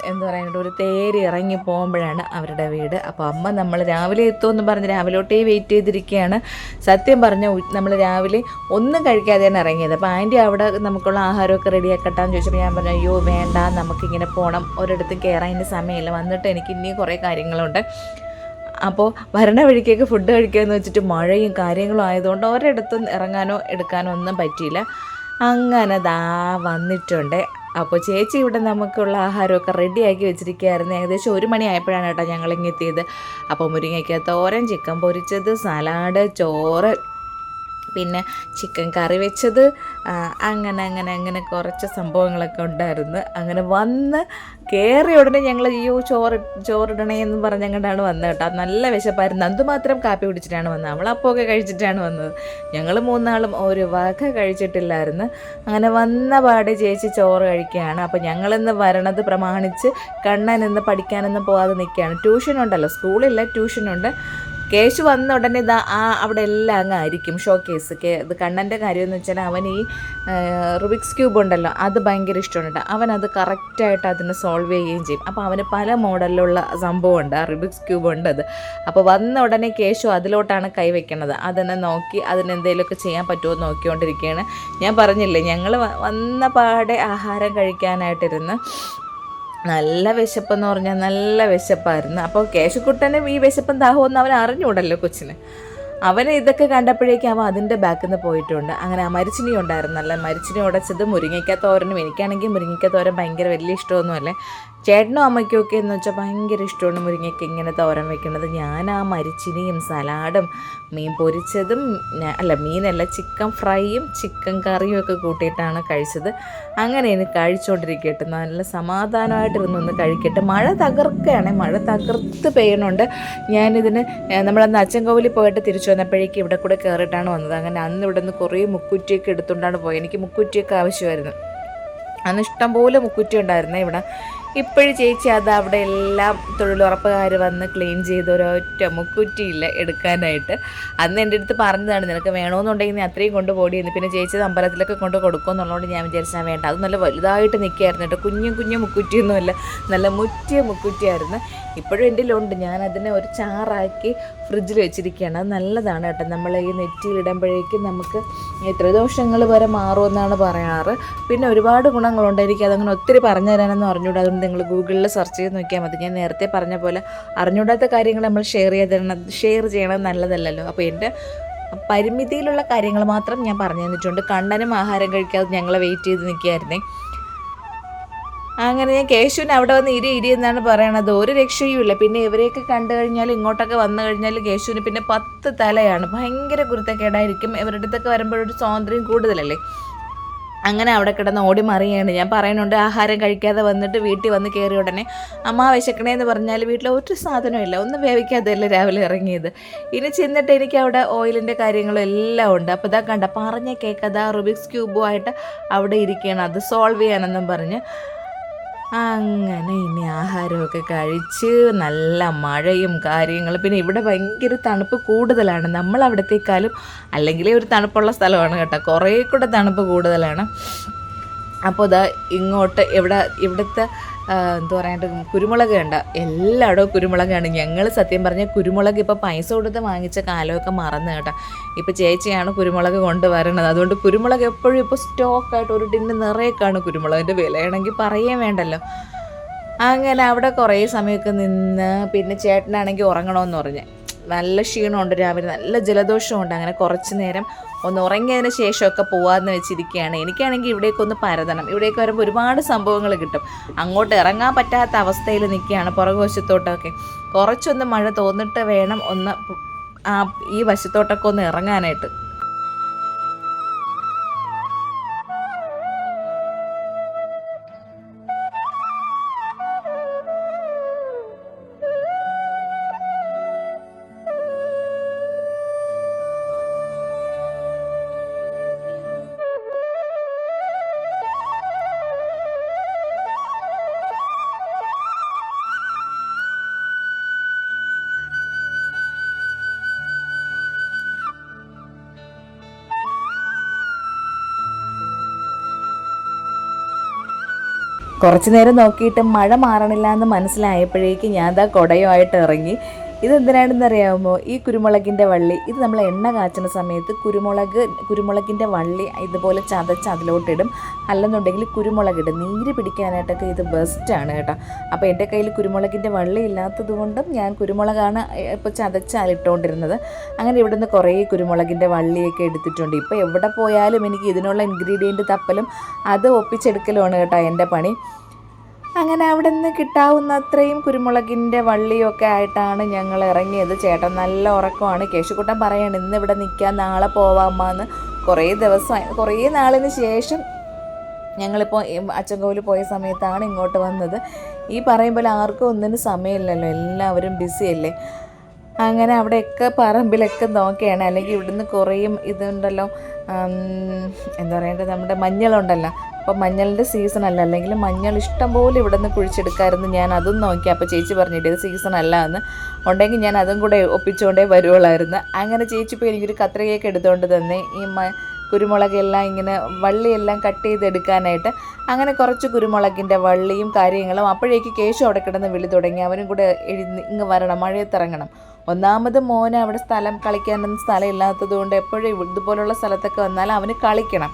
എന്താ പറയുക ഒരു തേര് ഇറങ്ങി പോകുമ്പോഴാണ് അവരുടെ വീട്. അപ്പോൾ അമ്മ നമ്മൾ രാവിലെ എത്തുമെന്ന് പറഞ്ഞ് രാവിലോട്ടേ വെയിറ്റ് ചെയ്തിരിക്കുകയാണ്. സത്യം പറഞ്ഞ നമ്മൾ രാവിലെ ഒന്നും കഴിക്കാതെയാണ് ഇറങ്ങിയത്. അപ്പോൾ ആന്റി അവിടെ നമുക്കുള്ള ആഹാരമൊക്കെ റെഡിയാക്കട്ടാന്ന് ചോദിച്ചപ്പോൾ ഞാൻ പറഞ്ഞു അയ്യോ വേണ്ട നമുക്കിങ്ങനെ പോകണം ഒരിടത്തും കയറാൻ ഇനി സമയമില്ല. വന്നിട്ട് എനിക്ക് ഇനിയും കുറേ കാര്യങ്ങളുണ്ട്. അപ്പോൾ ഭരണ വഴിക്കൊക്കെ ഫുഡ് കഴിക്കാമെന്ന് വെച്ചിട്ട് മഴയും കാര്യങ്ങളും ആയതുകൊണ്ട് ഒരിടത്തും ഇറങ്ങാനോ എടുക്കാനോ ഒന്നും പറ്റിയില്ല. അങ്ങനെ ദാ വന്നിട്ടുണ്ട്. അപ്പോൾ ചേച്ചി ഇവിടെ നമുക്കുള്ള ആഹാരമൊക്കെ റെഡിയാക്കി വെച്ചിരിക്കുകയായിരുന്നു. ഏകദേശം ഒരു മണിയായപ്പോഴാണ് കേട്ടോ ഞങ്ങളിങ്ങെത്തിയത് അപ്പോൾ മുരിങ്ങയ്ക്ക തോരൻ ചിക്കൻ പൊരിച്ചത് സലാഡ് ചോറ് പിന്നെ ചിക്കൻ കറി വെച്ചത്. അങ്ങനെ അങ്ങനെ അങ്ങനെ കുറച്ച് സംഭവങ്ങളൊക്കെ ഉണ്ടായിരുന്നു. അങ്ങനെ വന്ന് കയറിയ ഉടനെ ഞങ്ങൾ അയ്യോ ചോറ് ചോറിടണേ എന്ന് പറഞ്ഞങ്ങോട്ടാണ് വന്നത് കേട്ടോ. നല്ല വിശപ്പായിരുന്നു. അതുമാത്രം കാപ്പി കുടിച്ചിട്ടാണ് വന്നത്. അവൾ കഴിച്ചിട്ടാണ് വന്നത്. ഞങ്ങൾ മൂന്നാളും ഒരു വക കഴിച്ചിട്ടില്ലായിരുന്നു. അങ്ങനെ വന്ന പാടെ ചേച്ചി ചോറ് കഴിക്കുകയാണ്. അപ്പോൾ ഞങ്ങളിന്ന് വരണത് പ്രമാണിച്ച് കണ്ണൻ ഇന്ന് പഠിക്കാനൊന്നും പോകാതെ നിൽക്കുകയാണ്. ട്യൂഷനുണ്ടല്ലോ സ്കൂളില്ല ട്യൂഷനുണ്ട്. കേശു വന്ന ഉടനെ ഇതാ ആ അവിടെ എല്ലാം അങ്ങ് ആയിരിക്കും ഷോ കേസ് ഇത് കണ്ണന്റെ കാര്യം എന്ന് വെച്ചാൽ അവൻ ഈ റുബിക്സ് ക്യൂബ് ഉണ്ടല്ലോ അത് ഭയങ്കര ഇഷ്ടമുണ്ട് അവൻ അത് കറക്റ്റായിട്ട് അതിനെ സോൾവ് ചെയ്യുകയും ചെയ്യും. അപ്പോൾ അവന് പല മോഡലിലുള്ള സംഭവമുണ്ട്. ആ റുബിക്സ് ക്യൂബ് ഉണ്ട് അത്. അപ്പോൾ വന്ന ഉടനെ കേശു അതിലോട്ടാണ് കൈവയ്ക്കണത് അതിനെ നോക്കി അതിനെന്തെങ്കിലുമൊക്കെ ചെയ്യാൻ പറ്റുമോ എന്ന് നോക്കിക്കൊണ്ടിരിക്കുകയാണ്. ഞാൻ പറഞ്ഞില്ലേ ഞങ്ങൾ വന്ന പാടെ ആഹാരം കഴിക്കാനായിട്ടിരുന്ന് നല്ല വിശപ്പെന്ന് പറഞ്ഞാൽ നല്ല വിശപ്പായിരുന്നു. അപ്പോൾ കേശുക്കുട്ടനും ഈ വിശപ്പും ദാഹമൊന്നും അവൻ അറിഞ്ഞൂടല്ലോ കൊച്ചിന്. അവന് ഇതൊക്കെ കണ്ടപ്പോഴേക്കും അവൻ അതിന്റെ ബാക്കിൽ നിന്ന് പോയിട്ടുണ്ട്. അങ്ങനെ ആ മരിച്ചിനി ഉണ്ടായിരുന്നല്ല. മരിച്ചിനി ഉടച്ചത് മുരിങ്ങയ്ക്ക എനിക്കാണെങ്കിൽ മുരിങ്ങയ്ക്ക ഭയങ്കര വലിയ ഇഷ്ടമൊന്നുമല്ലേ. ചേട്ടനും അമ്മയ്ക്കും ഒക്കെ എന്ന് വെച്ചാൽ ഭയങ്കര ഇഷ്ടമാണ് മുരിങ്ങയ്ക്ക് ഇങ്ങനെ തോരൻ വെക്കുന്നത്. ഞാൻ ആ മരിച്ചിനിയും സലാഡും മീൻ പൊരിച്ചതും അല്ല മീനല്ല ചിക്കൻ ഫ്രൈയും ചിക്കൻ കറിയും ഒക്കെ കൂട്ടിയിട്ടാണ് കഴിച്ചത്. അങ്ങനെ എനിക്ക് കഴിച്ചുകൊണ്ടിരിക്കട്ടെ നല്ല സമാധാനമായിട്ടിരുന്ന് ഒന്ന് കഴിക്കട്ടെ. മഴ തകർക്കുകയാണ് മഴ തകർത്ത് പെയ്യണുണ്ട്. ഞാനിതിന് നമ്മളന്ന് നമ്മളന്ന് അച്ചൻകോവിലിൽ പോയിട്ട് തിരിച്ചു വന്നപ്പോഴേക്കും ഇവിടെ കൂടെ കയറിയിട്ടാണ് വന്നത്. അങ്ങനെ അന്ന് ഇവിടെ നിന്ന് കുറേ മുക്കുറ്റിയൊക്കെ എടുത്തുകൊണ്ടാണ് പോയത്. എനിക്ക് മുക്കുറ്റിയൊക്കെ ആവശ്യമായിരുന്നു. അന്ന് ഇഷ്ടംപോലെ മുക്കുറ്റി ഉണ്ടായിരുന്നേ ഇവിടെ. ഇപ്പോഴും ചേച്ചി അത് അവിടെ എല്ലാം തൊഴിലുറപ്പുകാർ വന്ന് ക്ലീൻ ചെയ്ത് ഒരൊറ്റ മുക്കുറ്റിയില്ല എടുക്കാനായിട്ട്. അന്ന് എന്റെ അടുത്ത് പറഞ്ഞതാണ് നിനക്ക് വേണമെന്നുണ്ടെങ്കിൽ നീ അത്രയും കൊണ്ട് പോടിയെന്ന്. പിന്നെ ചേച്ചി അമ്പലത്തിലൊക്കെ കൊണ്ട് കൊടുക്കുമെന്നുള്ളതുകൊണ്ട് ഞാൻ വിചാരിച്ചാൽ വേണ്ട. അത് നല്ല വലുതായിട്ട് നിൽക്കുകയായിരുന്നു കേട്ടോ. കുഞ്ഞു കുഞ്ഞു മുക്കുറ്റിയൊന്നുമല്ല നല്ല മുറ്റിയ മുക്കുറ്റിയായിരുന്നു. ഇപ്പോഴും എന്റെ ലോണ്ട് ഞാൻ അതിനെ ഒരു ചാറാക്കി ഫ്രിഡ്ജിൽ വെച്ചിരിക്കുകയാണ്. അത് നല്ലതാണ് കേട്ടോ. നമ്മൾ ഈ നെറ്റിയിലിടുമ്പോഴേക്കും നമുക്ക് എത്ര ദോഷങ്ങൾ വരെ മാറുമെന്നാണ് പറയാറ്. പിന്നെ ഒരുപാട് ഗുണങ്ങളുണ്ട്. എനിക്ക് അതങ്ങനെ ഒത്തിരി പറഞ്ഞു തരാനെന്ന് അറിഞ്ഞൂടാ. അതുകൊണ്ട് നിങ്ങൾ ഗൂഗിളിൽ സെർച്ച് ചെയ്ത് നോക്കിയാൽ മതി. ഞാൻ നേരത്തെ പറഞ്ഞ പോലെ അറിഞ്ഞൂടാത്ത കാര്യങ്ങൾ നമ്മൾ ഷെയർ ചെയ്തിരണം ഷെയർ ചെയ്യണത് നല്ലതല്ലല്ലോ. അപ്പോൾ എന്റെ പരിമിതിയിലുള്ള കാര്യങ്ങൾ മാത്രം ഞാൻ പറഞ്ഞു തന്നിട്ടുണ്ട്. കണ്ണനും ആഹാരം കഴിക്കാതെ ഞങ്ങളെ വെയിറ്റ് ചെയ്ത് നിൽക്കുകയായിരുന്നേ. അങ്ങനെ ഞാൻ കേശുവിന് അവിടെ വന്ന് ഇരി ഇരി എന്നാണ് പറയണത്. ഒരു രക്ഷയുമില്ല. പിന്നെ ഇവരെയൊക്കെ കണ്ടു കഴിഞ്ഞാൽ ഇങ്ങോട്ടൊക്കെ വന്നു കഴിഞ്ഞാൽ കേശുവിന് പിന്നെ പത്ത് തലയാണ്. ഭയങ്കര കുരുത്തക്കേടായിരിക്കും ഇവരുടെ അടുത്തൊക്കെ വരുമ്പോഴൊരു സ്വാതന്ത്ര്യം കൂടുതലല്ലേ? അങ്ങനെ അവിടെ കിടന്ന് ഓടി മറിയാണ് ഞാൻ പറയുന്നുണ്ട് ആഹാരം കഴിക്കാതെ വന്നിട്ട് വീട്ടിൽ വന്ന് കയറിയ ഉടനെ അമ്മ വിശക്കണേ എന്ന് പറഞ്ഞാൽ വീട്ടിൽ ഒരു സാധനമില്ല ഒന്നും വേവിക്കാതെയല്ല രാവിലെ ഇറങ്ങിയത്. ഇനി ചെന്നിട്ട് എനിക്ക് അവിടെ ഓയിലിന്റെ കാര്യങ്ങളും എല്ലാം ഉണ്ട്. അപ്പോൾ ഇതാ കണ്ട പറഞ്ഞ കേക്ക് അതാ റുബിക്സ് ക്യൂബുമായിട്ട് അവിടെ ഇരിക്കുകയാണ്. അത് സോൾവ് ചെയ്യാനെന്നും പറഞ്ഞ് അങ്ങനെ ഇനി ആഹാരമൊക്കെ കഴിച്ച് നല്ല മഴയും കാര്യങ്ങളും. പിന്നെ ഇവിടെ ഭയങ്കര തണുപ്പ് കൂടുതലാണ്. നമ്മൾ അവിടത്തേക്കാളും അല്ലെങ്കിൽ ഒരു തണുപ്പുള്ള സ്ഥലമാണ് കേട്ടോ. കുറേ കൂടെ തണുപ്പ് കൂടുതലാണ്. അപ്പോൾ ഇതാ ഇങ്ങോട്ട് ഇവിടെ ഇവിടുത്തെ എന്താ പറയണ്ട കുരുമുളക് ഉണ്ട് എല്ലായിടവും കുരുമുളകാണ്. ഞങ്ങൾ സത്യം പറഞ്ഞാൽ കുരുമുളക് ഇപ്പോൾ പൈസ കൊടുത്ത് വാങ്ങിച്ച കാലമൊക്കെ മറന്നു കേട്ടോ. ഇപ്പോൾ ചേച്ചിയാണ് കുരുമുളക് കൊണ്ടുവരണത്. അതുകൊണ്ട് കുരുമുളക് എപ്പോഴും ഇപ്പോൾ സ്റ്റോക്കായിട്ട് ഒരു ടിന്ന് നിറയേക്കാണ് കുരുമുളകിന്റെ വിലയാണെങ്കിൽ പറയേ വേണ്ടല്ലോ. അങ്ങനെ അവിടെ കുറേ സമയമൊക്കെ നിന്ന് പിന്നെ ചേട്ടനാണെങ്കിൽ ഉറങ്ങണമെന്ന് പറഞ്ഞ്. നല്ല ക്ഷീണമുണ്ട് രാവിലെ. നല്ല ജലദോഷമുണ്ട്. അങ്ങനെ കുറച്ച് നേരം ഒന്ന് ഉറങ്ങിയതിന് ശേഷമൊക്കെ പോവാമെന്ന് വെച്ചിരിക്കുകയാണ്. എനിക്കാണെങ്കിൽ ഇവിടേക്ക് ഒന്ന് പരതണം. ഇവിടേക്ക് വരുമ്പോൾ ഒരുപാട് സംഭവങ്ങൾ കിട്ടും. അങ്ങോട്ട് ഇറങ്ങാൻ പറ്റാത്ത അവസ്ഥയിൽ നിൽക്കുകയാണ് പുറകുവശത്തോട്ടൊക്കെ. കുറച്ചൊന്ന് മഴ തോന്നിട്ട് വേണം ഒന്ന് ഈ വശത്തോട്ടൊക്കെ ഒന്ന് ഇറങ്ങാനായിട്ട്. കുറച്ച് നേരം നോക്കിയിട്ട് മഴ മാറണില്ല എന്ന് മനസ്സിലായപ്പോഴേക്കും ഞാൻ ദാ കുടയുമായിട്ട് ഇറങ്ങി. ഇതെന്തിനാണെന്ന് അറിയാമോ ഈ കുരുമുളകിന്റെ വള്ളി ഇത് നമ്മൾ എണ്ണ കാച്ചുന്ന സമയത്ത് കുരുമുളക് കുരുമുളകിന്റെ വള്ളി ഇതുപോലെ ചതച്ച് അതിലോട്ടിടും. അല്ലെന്നുണ്ടെങ്കിൽ കുരുമുളകിടും. നീര് പിടിക്കാനായിട്ടൊക്കെ ഇത് ബെസ്റ്റാണ് കേട്ടോ. അപ്പോൾ എന്റെ കയ്യിൽ കുരുമുളകിന്റെ വള്ളി ഇല്ലാത്തത് കൊണ്ടും ഞാൻ കുരുമുളകാണ് ഇപ്പോൾ ചതച്ചാൽ ഇട്ടുകൊണ്ടിരുന്നത് അങ്ങനെ ഇവിടുന്ന് കുറേ കുരുമുളകിന്റെ വള്ളിയൊക്കെ എടുത്തിട്ടുണ്ട്. ഇപ്പോൾ എവിടെ പോയാലും എനിക്ക് ഇതിനുള്ള ഇൻഗ്രീഡിയന്റ് തപ്പലും അത് ഒപ്പിച്ചെടുക്കലുമാണ് കേട്ടോ എന്റെ പണി. അങ്ങനെ അവിടെ നിന്ന് കിട്ടാവുന്ന അത്രയും കുരുമുളകിന്റെ വള്ളിയൊക്കെ ആയിട്ടാണ് ഞങ്ങൾ ഇറങ്ങിയത്. ചേട്ടൻ നല്ല ഉറക്കമാണ്. കേശുക്കുട്ടൻ പറയാണ് ഇന്ന് ഇവിടെ നിൽക്കാൻ നാളെ പോവാമെന്ന് കുറേ ദിവസമായി കുറേ നാളിന് ശേഷം ഞങ്ങളിപ്പോൾ അച്ചൻകോവിൽ പോയ സമയത്താണ് ഇങ്ങോട്ട് വന്നത്. ഈ പറയുമ്പോൾ ആർക്കും ഒന്നിനും സമയമില്ലല്ലോ. എല്ലാവരും ബിസിയല്ലേ അങ്ങനെ അവിടെയൊക്കെ പറമ്പിലൊക്കെ നോക്കുകയാണ് അല്ലെങ്കിൽ ഇവിടുന്ന് കുറേയും ഇതുണ്ടല്ലോ എന്താ പറയേണ്ടത്? നമ്മുടെ മഞ്ഞളുണ്ടല്ലോ. അപ്പോൾ മഞ്ഞളിന്റെ സീസൺ അല്ല. അല്ലെങ്കിൽ മഞ്ഞൾ ഇഷ്ടം പോലെ ഇവിടെ നിന്ന് കുഴിച്ചെടുക്കാമായിരുന്നു ഞാൻ. അതും നോക്കി. അപ്പോൾ ചേച്ചി പറഞ്ഞിട്ട് ഇത് സീസൺ അല്ല എന്ന്. ഉണ്ടെങ്കിൽ ഞാൻ അതും കൂടെ ഒപ്പിച്ചുകൊണ്ടേ വരുവുള്ളായിരുന്നു. അങ്ങനെ ചേച്ചി ഇപ്പോൾ എനിക്കൊരു കത്രികയൊക്കെ എടുത്തുകൊണ്ട് തന്നെ. ഈ കുരുമുളകെല്ലാം ഇങ്ങനെ വള്ളിയെല്ലാം കട്ട് ചെയ്തെടുക്കാനായിട്ട് അങ്ങനെ കുറച്ച് കുരുമുളകിന്റെ വള്ളിയും കാര്യങ്ങളും അപ്പോഴേക്ക് കേശു അവിടെ കിടന്ന് വിളി തുടങ്ങി. അവനും കൂടെ എഴുതി ഇങ്ങ് വരണം മഴയത്തിറങ്ങണം. ഒന്നാമത് മോന് അവിടെ സ്ഥലം കളിക്കാനൊന്നും സ്ഥലം ഇല്ലാത്തത് കൊണ്ട് എപ്പോഴും ഇതുപോലുള്ള സ്ഥലത്തൊക്കെ വന്നാൽ അവന് കളിക്കണം.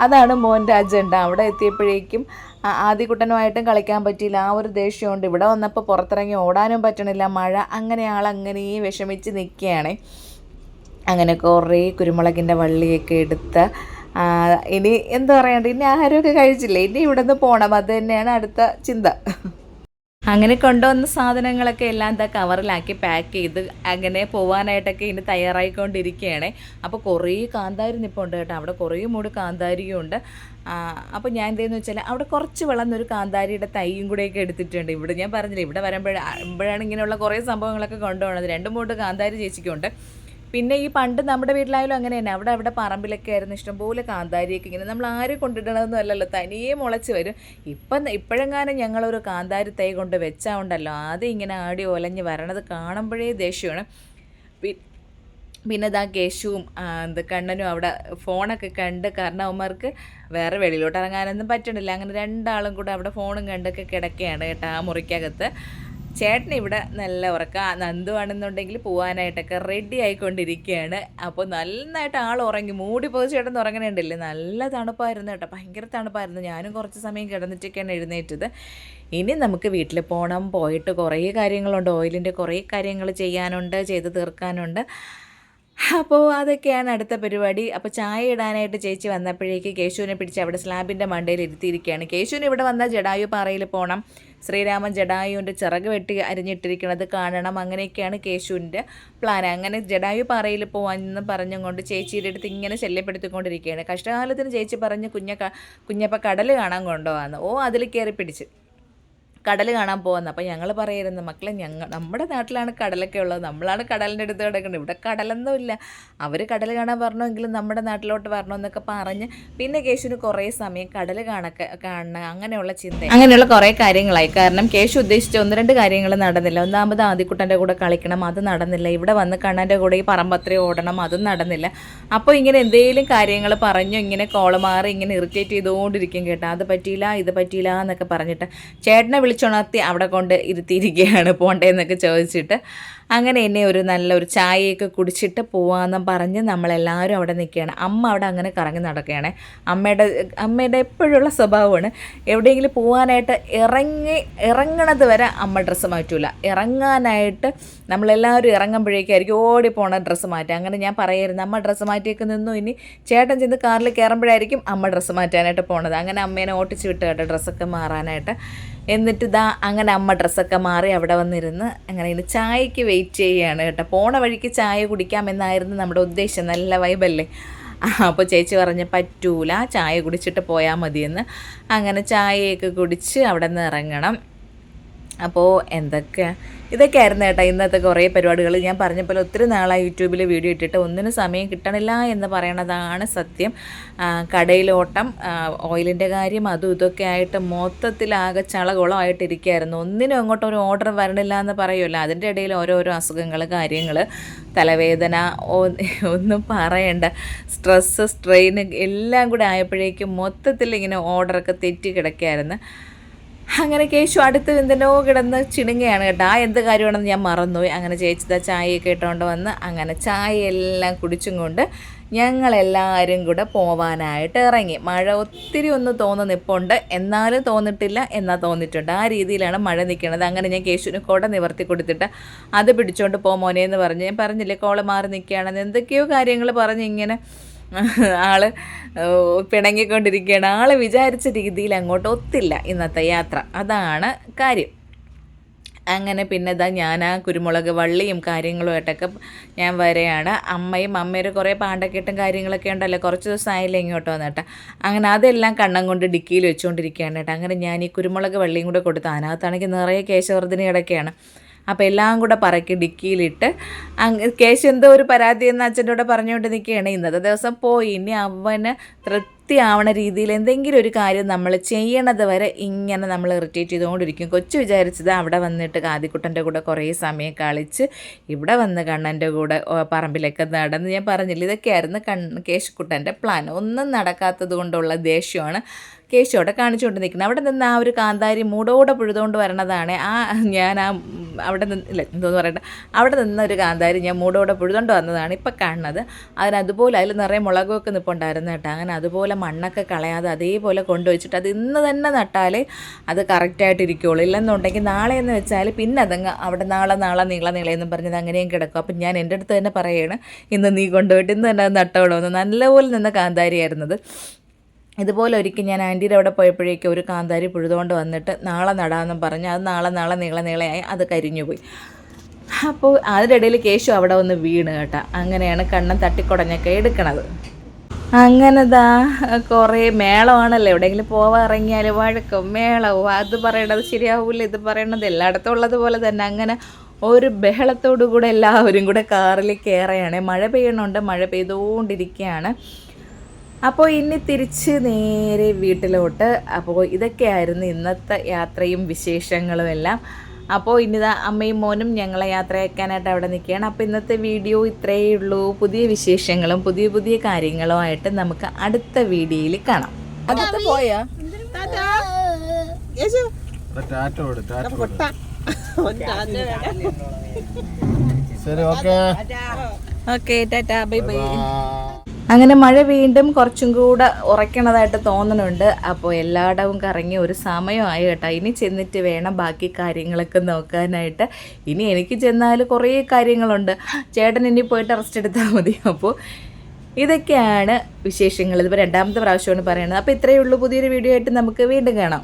അതാണ് മോന്റെ അജണ്ട. അവിടെ എത്തിയപ്പോഴേക്കും ആ- ആദ്യകുട്ടനുമായിട്ടും കളിക്കാൻ പറ്റിയില്ല. ആ ഒരു ദേഷ്യമുണ്ട്. ഇവിടെ വന്നപ്പോൾ പുറത്തിറങ്ങി ഓടാനും പറ്റണില്ല. മഴ അങ്ങനെ ആളങ്ങനെ വിഷമിച്ച് നിൽക്കുകയാണ് അങ്ങനെ കുറേ കുരുമുളകിന്റെ വള്ളിയൊക്കെ എടുത്ത് ഇനി എന്താ പറയണ്ട ഇനി ആഹാരമൊക്കെ കഴിച്ചില്ലേ? ഇനി ഇവിടെ നിന്ന് പോകണം അത് തന്നെയാണ് അടുത്ത ചിന്ത. അങ്ങനെ കൊണ്ടുവന്ന സാധനങ്ങളൊക്കെ എല്ലാം എന്താ കവറിലാക്കി പാക്ക് ചെയ്ത് അങ്ങനെ പോവാനായിട്ടൊക്കെ ഇനി തയ്യാറായിക്കൊണ്ടിരിക്കുകയാണ്. അപ്പോൾ കുറേ കാന്താരി നിപ്പുണ്ട് കേട്ടോ. അവിടെ കുറേ മൂട് കാന്താരിയും ഉണ്ട്. അപ്പോൾ ഞാൻ എന്തെന്ന് വെച്ചാൽ അവിടെ കുറച്ച് വളർന്നൊരു കാന്താരിയുടെ തൈയും കൂടെയൊക്കെ എടുത്തിട്ടുണ്ട്. ഇവിടെ ഞാൻ പറഞ്ഞില്ല ഇവിടെ വരുമ്പോഴാണ് ഇങ്ങനെയുള്ള കുറേ സംഭവങ്ങളൊക്കെ കൊണ്ടുപോകുന്നത് രണ്ട് മൂട് കാന്താരി ചേച്ചിക്കുണ്ട്. പിന്നെ ഈ പണ്ട് നമ്മുടെ വീട്ടിലായാലും അങ്ങനെ തന്നെ. അവിടെ അവിടെ പറമ്പിലൊക്കെ ആയിരുന്നു ഇഷ്ടംപോലെ കാന്താരിയൊക്കെ ഇങ്ങനെ. നമ്മൾ ആരും കൊണ്ടിടണമെന്നും അല്ലല്ലോ. തനിയെ മുളച്ച് വരും. ഇപ്പം ഇപ്പോഴെങ്ങാനും ഞങ്ങളൊരു കാന്താരി തൈ കൊണ്ട് വെച്ചാൽ ഉണ്ടല്ലോ. ആദ്യം ഇങ്ങനെ ആടി ഒലഞ്ഞ് വരണത് കാണുമ്പോഴേ ദേഷ്യമാണ്. പിന്നെ ഇതാ കേശുവും എന്ത് കണ്ണനും അവിടെ ഫോണൊക്കെ കണ്ട് കാരണം അവന്മാർക്ക് വേറെ വെളിയിലോട്ട് ഇറങ്ങാനൊന്നും പറ്റണില്ല. അങ്ങനെ രണ്ടാളും കൂടെ അവിടെ ഫോണും കണ്ടൊക്കെ കിടക്കുകയാണ് കേട്ടോ ആ മുറിക്കകത്ത്. ചേട്ടൻ ഇവിടെ നല്ല ഉറക്കം. നന്ദു ആണെന്നുണ്ടെങ്കിൽ പോകാനായിട്ടൊക്കെ റെഡി ആയിക്കൊണ്ടിരിക്കുകയാണ് അപ്പോൾ നന്നായിട്ട് ആൾ ഉറങ്ങി. മൂടി പോയി ചേട്ടൻ ഉറങ്ങണുണ്ടല്ലേ? നല്ല തണുപ്പായിരുന്നു കേട്ടോ. ഭയങ്കര തണുപ്പായിരുന്നു. ഞാനും കുറച്ച് സമയം കിടന്നിട്ടൊക്കെയാണ് എഴുന്നേറ്റത്. ഇനി നമുക്ക് വീട്ടിൽ പോകണം പോയിട്ട് കുറേ കാര്യങ്ങളുണ്ട്. ഓയിലിന്റെ കുറേ കാര്യങ്ങൾ ചെയ്യാനുണ്ട്. ചെയ്ത് തീർക്കാനുണ്ട്. അപ്പോൾ അതൊക്കെയാണ് അടുത്ത പരിപാടി. അപ്പോൾ ചായ ഇടാനായിട്ട് ചേച്ചി വന്നപ്പോഴേക്ക് കേശുവിനെ പിടിച്ച് അവിടെ സ്ലാബിന്റെ മണ്ടയിൽ ഇരുത്തിയിരിക്കുകയാണ്. കേശുവിന് ഇവിടെ വന്നാൽ ജഡായു പാറയിൽ പോകണം ശ്രീരാമൻ ജഡായുവിന്റെ ചിറക് വെട്ടി അരിഞ്ഞിട്ടിരിക്കുന്നത് കാണണം. അങ്ങനെയൊക്കെയാണ് കേശുവിന്റെ പ്ലാൻ അങ്ങനെ ജഡായു പാറയിൽ പോകാമെന്ന് പറഞ്ഞും കൊണ്ട് ചേച്ചിയുടെ അടുത്ത് ഇങ്ങനെ ശല്യപ്പെടുത്തിക്കൊണ്ടിരിക്കുകയാണ്. കഷ്ടകാലത്തിന് ചേച്ചി പറഞ്ഞ് കുഞ്ഞ കുഞ്ഞപ്പ കടൽ കാണാൻ കൊണ്ടുപോകാമെന്ന് ഓ അതിൽ കയറി പിടിച്ച്. കടൽ കാണാൻ പോകുന്നത് അപ്പോൾ ഞങ്ങൾ പറയായിരുന്നു മക്കളെ ഞങ്ങൾ നമ്മുടെ നാട്ടിലാണ് കടലൊക്കെ ഉള്ളത്. നമ്മളാണ് കടലിന്റെ അടുത്ത് കിടക്കുന്നത് ഇവിടെ കടലൊന്നും ഇല്ല. അവർ കടൽ കാണാൻ പറഞ്ഞെങ്കിലും നമ്മുടെ നാട്ടിലോട്ട് വരണമെന്നൊക്കെ പറഞ്ഞ് പിന്നെ കേശുവിന് കുറേ സമയം കടൽ കാണക്ക കാണുക അങ്ങനെയുള്ള ചിന്ത. അങ്ങനെയുള്ള കുറേ കാര്യങ്ങളായി. കാരണം കേശു ഉദ്ദേശിച്ച ഒന്ന് രണ്ട് കാര്യങ്ങൾ നടന്നില്ല. ഒന്നാമത് ആദ്യക്കുട്ടന്റെ കൂടെ കളിക്കണം അത് നടന്നില്ല. ഇവിടെ വന്ന് കണ്ണന്റെ കൂടെ ഈ പറമ്പത്രി ഓടണം അതും നടന്നില്ല. അപ്പോൾ ഇങ്ങനെ എന്തെങ്കിലും കാര്യങ്ങൾ പറഞ്ഞു ഇങ്ങനെ കോൾ മാറി ഇങ്ങനെ ഇറിറ്റേറ്റ് ചെയ്തുകൊണ്ടിരിക്കും കേട്ടോ. അത് പറ്റിയില്ല ഇത് പറ്റിയില്ല എന്നൊക്കെ പറഞ്ഞിട്ട് ചേട്ടനെ വിളിച്ചുണർത്തി അവിടെ കൊണ്ട് ഇരുത്തിയിരിക്കുകയാണ് പോണ്ടേന്നൊക്കെ ചോദിച്ചിട്ട്. അങ്ങനെ എന്നെ ഒരു നല്ല ഒരു ചായയൊക്കെ കുടിച്ചിട്ട് പോവാമെന്നും പറഞ്ഞ് നമ്മളെല്ലാവരും അവിടെ നിൽക്കുകയാണ്. അമ്മ അവിടെ അങ്ങനെ കറങ്ങി നടക്കുകയാണ്. അമ്മയുടെ അമ്മയുടെ എപ്പോഴുള്ള സ്വഭാവമാണ്. എവിടെയെങ്കിലും പോകാനായിട്ട് ഇറങ്ങി ഇറങ്ങണത് വരെ അമ്മ ഡ്രസ്സ് മാറ്റൂല. ഇറങ്ങാനായിട്ട് നമ്മളെല്ലാവരും ഇറങ്ങുമ്പോഴേക്കായിരിക്കും ഓടി പോണ ഡ്രസ്സ് മാറ്റുക. അങ്ങനെ ഞാൻ പറയായിരുന്നു അമ്മ ഡ്രസ്സ് മാറ്റിയൊക്കെ നിന്നു. ഇനി ചേട്ടൻ ചെന്ന് കാറിൽ കയറുമ്പോഴായിരിക്കും അമ്മ ഡ്രസ്സ് മാറ്റാനായിട്ട് പോണത്. അങ്ങനെ അമ്മേനെ ഓട്ടിച്ച് വിട്ട് കേട്ടോ ഡ്രസ്സൊക്കെ മാറാനായിട്ട്. എന്നിട്ട് ഇതാ അങ്ങനെ അമ്മ ഡ്രസ്സൊക്കെ മാറി അവിടെ വന്നിരുന്ന് അങ്ങനെ ഇനി ചായക്ക് വെയിറ്റ് ചെയ്യുകയാണ് കേട്ടോ. പോണ വഴിക്ക് ചായ കുടിക്കാമെന്നായിരുന്നു നമ്മുടെ ഉദ്ദേശം. നല്ല വൈബല്ലേ അപ്പോൾ ചേച്ചി പറഞ്ഞ് പറ്റൂല ചായ കുടിച്ചിട്ട് പോയാൽ മതിയെന്ന്. അങ്ങനെ ചായയൊക്കെ കുടിച്ച് അവിടെ നിന്ന് ഇറങ്ങണം. അപ്പോൾ എന്തൊക്കെ? ഇതൊക്കെയായിരുന്നു കേട്ടോ ഇന്നത്തെ കുറേ പരിപാടികൾ ഞാൻ പറഞ്ഞ പോലെ ഒത്തിരി നാളായി യൂട്യൂബിൽ വീഡിയോ ഇട്ടിട്ട് ഒന്നിനും സമയം കിട്ടണില്ല എന്ന് പറയണതാണ് സത്യം. കടയിലോട്ടം ഓയിലിന്റെ കാര്യം അതും ഇതൊക്കെ ആയിട്ട് മൊത്തത്തിലാകെ ചളകുളമായിട്ടിരിക്കുകയായിരുന്നു. ഒന്നിനും അങ്ങോട്ട് ഒരു ഓർഡർ വരണില്ല എന്ന് പറയുമല്ലോ. അതിന്റെ ഇടയിൽ ഓരോരോ അസുഖങ്ങൾ കാര്യങ്ങൾ തലവേദന ഒന്നും പറയണ്ട. സ്ട്രെസ്സ് സ്ട്രെയിൻ എല്ലാം കൂടെ ആയപ്പോഴേക്കും മൊത്തത്തിൽ ഇങ്ങനെ ഓർഡറൊക്കെ തെറ്റി കിടക്കുകയായിരുന്നു. അങ്ങനെ കേശു അടുത്ത് എന്തിനോ കിടന്ന് ചിണുങ്ങയാണ് കേട്ടോ. ആ എന്ത് കാര്യമാണെന്ന് ഞാൻ മറന്നുപോയി. അങ്ങനെ ചേച്ചിത ചായയൊക്കെ ഇട്ടുകൊണ്ട് വന്ന് അങ്ങനെ ചായയെല്ലാം കുടിച്ചും കൊണ്ട് ഞങ്ങളെല്ലാവരും കൂടെ പോവാനായിട്ട് ഇറങ്ങി. മഴ ഒത്തിരി ഒന്ന് തോന്നുന്ന നിപ്പുണ്ട്. എന്നാലും തോന്നിട്ടില്ല എന്നാൽ തോന്നിയിട്ടുണ്ട് ആ രീതിയിലാണ് മഴ നിൽക്കുന്നത് അങ്ങനെ ഞാൻ കേശുവിന് കുട നിവർത്തി കൊടുത്തിട്ട് അത് പിടിച്ചോണ്ട് പോ മോനെ എന്ന് പറഞ്ഞ്. ഞാൻ പറഞ്ഞില്ലേ കോൾ മാറി നിൽക്കുകയാണെന്ന്. എന്തൊക്കെയോ കാര്യങ്ങൾ പറഞ്ഞ് ഇങ്ങനെ ആൾ പിണങ്ങിക്കൊണ്ടിരിക്കുകയാണ്. ആൾ വിചാരിച്ച രീതിയിൽ അങ്ങോട്ട് ഒത്തില്ല ഇന്നത്തെ യാത്ര. അതാണ് കാര്യം. അങ്ങനെ പിന്നെ ഇതാ ഞാൻ ആ കുരുമുളക് വള്ളിയും കാര്യങ്ങളുമായിട്ടൊക്കെ ഞാൻ വരെയാണ്. അമ്മയും അമ്മയുടെ കുറേ പാണ്ടക്കെട്ടും കാര്യങ്ങളൊക്കെ ഉണ്ടല്ലോ. കുറച്ച് ദിവസമായില്ല ഇങ്ങോട്ട് വന്നിട്ട്. അങ്ങനെ അതെല്ലാം കണ്ണം കൊണ്ട് ഡിക്കിയിൽ വെച്ചുകൊണ്ടിരിക്കുകയാണ് കേട്ടോ. അങ്ങനെ ഞാൻ ഈ കുരുമുളക് വള്ളിയും കൂടെ കൊടുത്ത് അതിനകത്താണെങ്കിൽ നിറയെ കേശവർദ്ധനി അപ്പോൾ എല്ലാം കൂടെ പറക്കി ഡിക്കിയിലിട്ട് കേശു എന്തോ ഒരു പരാതി എന്ന് അച്ഛന്റെ പറഞ്ഞുകൊണ്ട് നിൽക്കുകയാണ്. ഇന്നത്തെ ദിവസം പോയി. ഇനി അവന് തൃപ്തിയാവണ രീതിയിൽ എന്തെങ്കിലും ഒരു കാര്യം നമ്മൾ ചെയ്യണത് വരെ ഇങ്ങനെ നമ്മൾ ഇറിറ്റേറ്റ് ചെയ്തുകൊണ്ടിരിക്കും. കൊച്ചു വിചാരിച്ചത് അവിടെ വന്നിട്ട് കാതിക്കുട്ടന്റെ കൂടെ കുറേ സമയം കളിച്ച് ഇവിടെ വന്ന് കണ്ണന്റെ കൂടെ പറമ്പിലൊക്കെ നടന്ന് ഞാൻ പറഞ്ഞില്ല ഇതൊക്കെയായിരുന്നു കൺ കേശുക്കുട്ടന്റെ പ്ലാൻ ഒന്നും നടക്കാത്തത് കൊണ്ടുള്ള ദേഷ്യമാണ്. കേശോടെ കാണിച്ചുകൊണ്ട് നിൽക്കുന്നത് അവിടെ നിന്ന് ആ ഒരു കാന്താരി മൂടോടെ പുഴുതുകൊണ്ട് വരണതാണ്. ആ ഞാൻ ആ അവിടെ നിന്ന് ഇല്ല എന്തോന്ന് പറയട്ടെ അവിടെ നിന്ന ഒരു കാന്താരി ഞാൻ മൂടോടെ പുഴുതുകൊണ്ട് വന്നതാണ് ഇപ്പം കാണുന്നത്. അതിന് അതുപോലെ അതിൽ നിറയെ മുളകൊക്കെ നിൽപ്പുണ്ടായിരുന്നു കേട്ടോ. അങ്ങനെ അതുപോലെ മണ്ണൊക്കെ കളയാതെ അതേപോലെ കൊണ്ടുവച്ചിട്ട് അത് ഇന്ന് തന്നെ നട്ടാലേ അത് കറക്റ്റായിട്ട് ഇരിക്കുകയുള്ളൂ ഇല്ലെന്നുണ്ടെങ്കിൽ നാളെ എന്ന് വെച്ചാൽ പിന്നെ അതങ്ങ് അവിടെ നാളെ നാളെ നീള നീളയെന്നും പറഞ്ഞത് അങ്ങനെയും കിടക്കും. അപ്പം ഞാൻ എന്റെ അടുത്ത് തന്നെ പറയാണ് ഇന്ന് നീ കൊണ്ടുപോയിട്ട് ഇന്ന് തന്നെ അത് നട്ടോളൂ നല്ലപോലെ നിന്ന കാന്താരിയായിരുന്നത് ഇതുപോലെ ഒരിക്കൽ ഞാൻ ആന്റിയുടെ അവിടെ പോയപ്പോഴേക്കും ഒരു കാന്താരി പുഴുതുകൊണ്ട് വന്നിട്ട് നാളെ നടാമെന്നും പറഞ്ഞ്. അത് നാളെ നാളെ നീള നീളയായി. അത് കരിഞ്ഞുപോയി അപ്പോൾ അതിന്റെ ഇടയിൽ കേശു അവിടെ ഒന്ന് വീണ് കേട്ടോ. അങ്ങനെയാണ് കണ്ണൻ തട്ടിക്കുടഞ്ഞൊക്കെ എടുക്കണത്. അങ്ങനെതാ കുറേ മേളമാണല്ലോ. എവിടെയെങ്കിലും പോവാൻ ഇറങ്ങിയാൽ വഴക്കും മേളവും അത് പറയണത് ശരിയാവില്ല ഇത് പറയണത് എല്ലായിടത്തും ഉള്ളതുപോലെ തന്നെ. അങ്ങനെ ഒരു ബഹളത്തോടു കൂടെ എല്ലാവരും കൂടെ കാറിൽ കയറുകയാണ്. മഴ പെയ്യണുണ്ട് മഴ പെയ്തുകൊണ്ടിരിക്കുകയാണ്. അപ്പോൾ ഇനി തിരിച്ച് നേരെ വീട്ടിലോട്ട്. അപ്പോൾ ഇതൊക്കെയായിരുന്നു ഇന്നത്തെ യാത്രയും വിശേഷങ്ങളും എല്ലാം. അപ്പോൾ ഇനിതാ അമ്മയും മോനും ഞങ്ങളെ യാത്രയാക്കാനായിട്ട് അവിടെ നിൽക്കുകയാണ്. അപ്പോൾ ഇന്നത്തെ വീഡിയോ ഇത്രയേ ഉള്ളൂ. പുതിയ വിശേഷങ്ങളും പുതിയ പുതിയ കാര്യങ്ങളുമായിട്ട് നമുക്ക് അടുത്ത വീഡിയോയിൽ കാണാം. അകത്ത് പോയാ. ശരി okay. Okay tata. Bye bye. അങ്ങനെ മഴ വീണ്ടും കുറച്ചും കൂടെ ഉറയ്ക്കണതായിട്ട് തോന്നുന്നുണ്ട് അപ്പോൾ എല്ലായിടവും കറങ്ങി ഒരു സമയമായി കേട്ടോ. ഇനി ചെന്നിട്ട് വേണം ബാക്കി കാര്യങ്ങളൊക്കെ നോക്കാനായിട്ട്. ഇനി എനിക്ക് ചെന്നാൽ കുറേ കാര്യങ്ങളുണ്ട്. ചേട്ടൻ ഇനി പോയിട്ട് റെസ്റ്റ് എടുത്താൽ മതി. അപ്പോൾ ഇതൊക്കെയാണ് വിശേഷങ്ങൾ. ഇതിപ്പോൾ രണ്ടാമത്തെ പ്രാവശ്യമാണ് പറയുന്നത്. അപ്പോൾ ഇത്രയേ ഉള്ളൂ പുതിയൊരു വീഡിയോ ആയിട്ട് നമുക്ക് വീണ്ടും കാണാം.